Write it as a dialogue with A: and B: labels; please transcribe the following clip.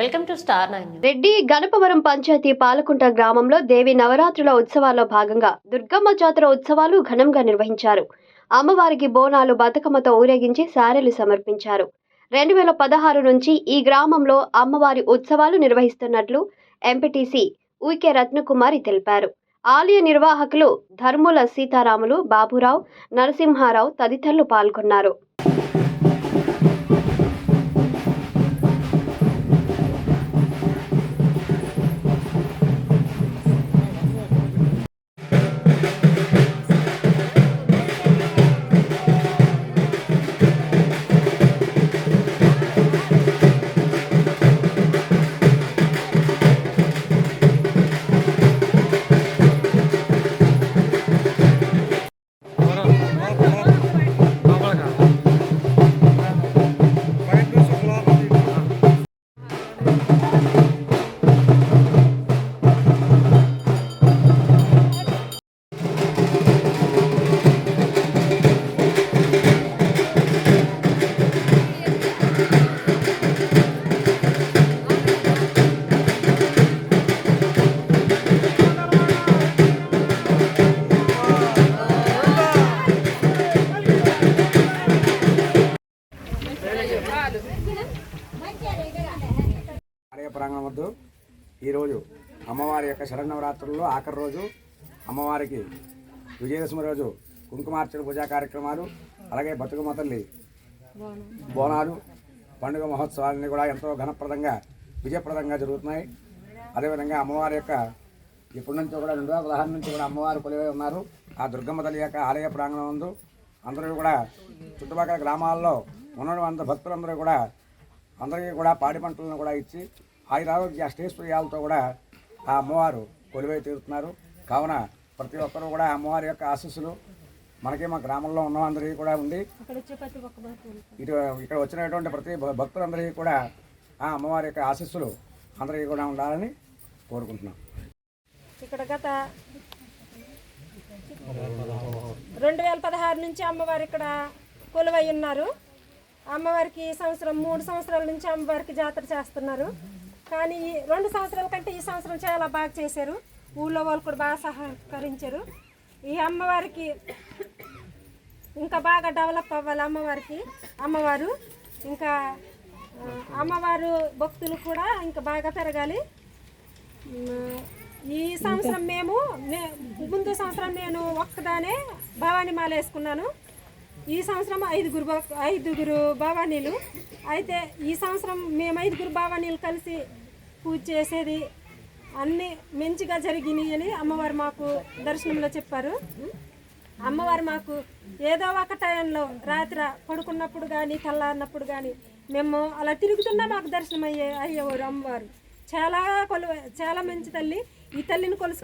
A: Welcome to Star
B: Reddy Ganapavaram panchayat Palakunta గ్రామంలో దేవి నవరాత్రుల ఉత్సవాల్లో భాగంగా దుర్గమ్మ జాతర ఉత్సవాలు ఘనంగా నిర్వహించారు. అమ్మవారికి బోనాలు బతుకమ్మతో ఊరేగించి సారెలు సమర్పించారు. రెండు వేల పదహారు నుంచి ఈ గ్రామంలో అమ్మవారి ఉత్సవాలు నిర్వహిస్తున్నట్లు ఎంపీటీసీ ఉయికే రత్నకుమారి తెలిపారు. ఆలయ నిర్వాహకులు ధర్ముల సీతారాములు బాబురావు నరసింహారావు తదితరులు పాల్గొన్నారు.
C: ఆలయ వద్దు ఈరోజు అమ్మవారి యొక్క శరణవరాత్రుల్లో ఆఖరి రోజు అమ్మవారికి విజయదశమి రోజు కుంకుమార్చన పూజా కార్యక్రమాలు అలాగే బతుకమ్మ తల్లి బోనాలు పండుగ మహోత్సవాలన్నీ కూడా ఎంతో ఘనప్రదంగా విజయప్రదంగా జరుగుతున్నాయి. అదేవిధంగా అమ్మవారి యొక్క ఇప్పటి నుంచి కూడా రెండు వేల పదహారు నుంచి కూడా అమ్మవారు కొలివై ఉన్నారు. ఆ దుర్గమ్మ తల్లి యొక్క ఆలయ ప్రాంగణం ఉంది అందరూ కూడా చుట్టుపక్కల గ్రామాల్లో ఉన్న భక్తులందరూ కూడా అందరికీ కూడా పాడి పంటలను కూడా ఇచ్చి ఆయురారోగ్య అష్టైశ్వర్యాలతో కూడా ఆ అమ్మవారు కొలువై తీరుతున్నారు. కావున ప్రతి ఒక్కరూ కూడా అమ్మవారి యొక్క ఆశీస్సులు మనకి మా గ్రామంలో ఉన్న అందరికీ కూడా ఉండి ఇటు ఇక్కడ వచ్చినటువంటి ప్రతి భక్తులందరికీ కూడా ఆ అమ్మవారి యొక్క ఆశీస్సులు అందరికీ కూడా ఉండాలని కోరుకుంటున్నాం.
D: ఇక్కడ గత రెండు వేల పదహారు నుంచి అమ్మవారు ఇక్కడ కొలువై ఉన్నారు. అమ్మవారికి సంవత్సరం మూడు సంవత్సరాల నుంచి అమ్మవారికి జాతర చేస్తున్నారు. కానీ ఈ రెండు సంవత్సరాల కంటే ఈ సంవత్సరం చాలా బాగా చేశారు. ఊళ్ళో వాళ్ళు కూడా బాగా సహకరించారు. ఈ అమ్మవారికి ఇంకా బాగా డెవలప్ అవ్వాలి అమ్మవారికి. అమ్మవారు ఇంకా అమ్మవారు భక్తులు కూడా ఇంకా బాగా పెరగాలి. ఈ సంవత్సరం మేము ముందు సంవత్సరం నేను ఒక్కదానే భవానీ మాల వేసుకున్నాను. ఈ సంవత్సరం ఐదుగురు ఐదుగురు భవానీలు. అయితే ఈ సంవత్సరం మేము ఐదుగురు భవానీలు కలిసి పూజ చేసేది అన్నీ మంచిగా జరిగినాయి అని అమ్మవారు మాకు దర్శనంలో చెప్పారు. అమ్మవారు మాకు ఏదో ఒక టైంలో రాత్రి పడుకున్నప్పుడు కానీ తెల్లారినప్పుడు కానీ మేము అలా తిరుగుతున్నా మాకు దర్శనం అయ్యే అయ్యేవారు అమ్మవారు. చాలా కొలు చాలా మంచి తల్లి. ఈ తల్లిని కొలుసు